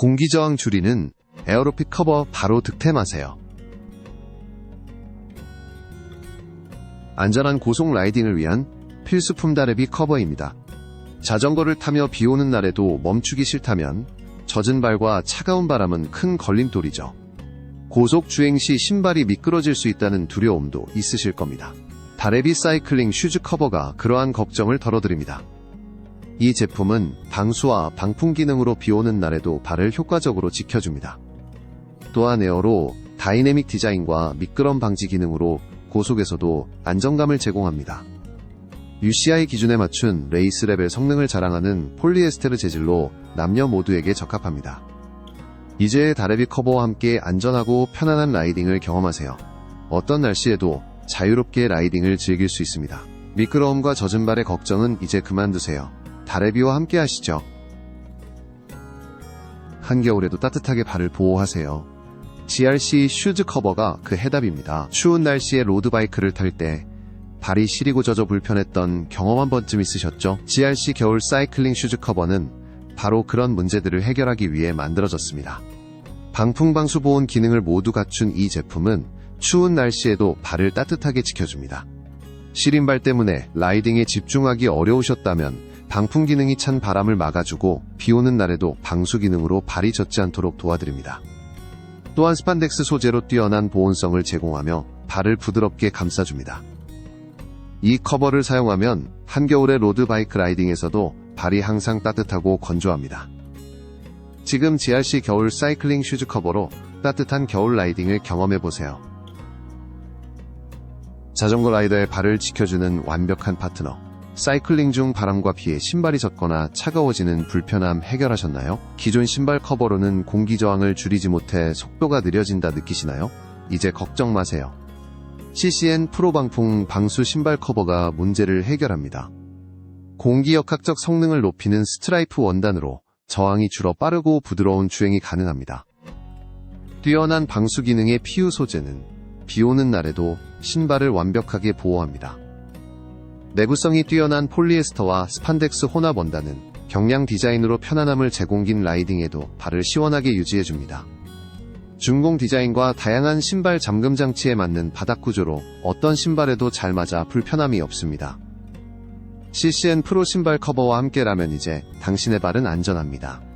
공기 저항 줄이는 에어로핏 커버 바로 득템하세요. 안전한 고속 라이딩을 위한 필수품 다래비 커버입니다. 자전거를 타며 비 오는 날에도 멈추기 싫다면 젖은 발과 차가운 바람은 큰 걸림돌이죠. 고속 주행 시 신발이 미끄러질 수 있다는 두려움도 있으실 겁니다. 다래비 사이클링 슈즈 커버가 그러한 걱정을 덜어드립니다. 이 제품은 방수와 방풍 기능으로 비 오는 날에도 발을 효과적으로 지켜줍니다. 또한 에어로 다이내믹 디자인과 미끄럼 방지 기능으로 고속에서도 안정감을 제공합니다. UCI 기준에 맞춘 레이스 레벨 성능을 자랑하는 폴리에스테르 재질로 남녀 모두에게 적합합니다. 이제 다래비 커버와 함께 안전하고 편안한 라이딩을 경험하세요. 어떤 날씨에도 자유롭게 라이딩을 즐길 수 있습니다. 미끄러움과 젖은 발의 걱정은 이제 그만두세요. 다래비와 함께 하시죠. 한겨울에도 따뜻하게 발을 보호하세요. GRC 슈즈 커버가 그 해답입니다. 추운 날씨에 로드바이크를 탈 때 발이 시리고 젖어 불편했던 경험 한 번쯤 있으셨죠? GRC 겨울 사이클링 슈즈 커버는 바로 그런 문제들을 해결하기 위해 만들어졌습니다. 방풍방수 보온 기능을 모두 갖춘 이 제품은 추운 날씨에도 발을 따뜻하게 지켜줍니다. 시린발 때문에 라이딩에 집중하기 어려우셨다면 방풍 기능이 찬 바람을 막아주고 비 오는 날에도 방수 기능으로 발이 젖지 않도록 도와드립니다. 또한 스판덱스 소재로 뛰어난 보온성을 제공하며 발을 부드럽게 감싸줍니다. 이 커버를 사용하면 한겨울의 로드바이크 라이딩에서도 발이 항상 따뜻하고 건조합니다. 지금 GRC 겨울 사이클링 슈즈 커버로 따뜻한 겨울 라이딩을 경험해보세요. 자전거 라이더의 발을 지켜주는 완벽한 파트너. 사이클링 중 바람과 비에 신발이 젖거나 차가워지는 불편함 해결하셨나요? 기존 신발 커버로는 공기 저항을 줄이지 못해 속도가 느려진다 느끼시나요? 이제 걱정 마세요. CCN 프로 방풍 방수 신발 커버가 문제를 해결합니다. 공기 역학적 성능을 높이는 스트라이프 원단으로 저항이 줄어 빠르고 부드러운 주행이 가능합니다. 뛰어난 방수 기능의 PU 소재는 비 오는 날에도 신발을 완벽하게 보호합니다. 내구성이 뛰어난 폴리에스터와 스판덱스 혼합 원단은 경량 디자인으로 편안함을 제공긴 라이딩에도 발을 시원하게 유지해줍니다. 중공 디자인과 다양한 신발 잠금 장치에 맞는 바닥 구조로 어떤 신발에도 잘 맞아 불편함이 없습니다. CCN 프로 신발 커버와 함께라면 이제 당신의 발은 안전합니다.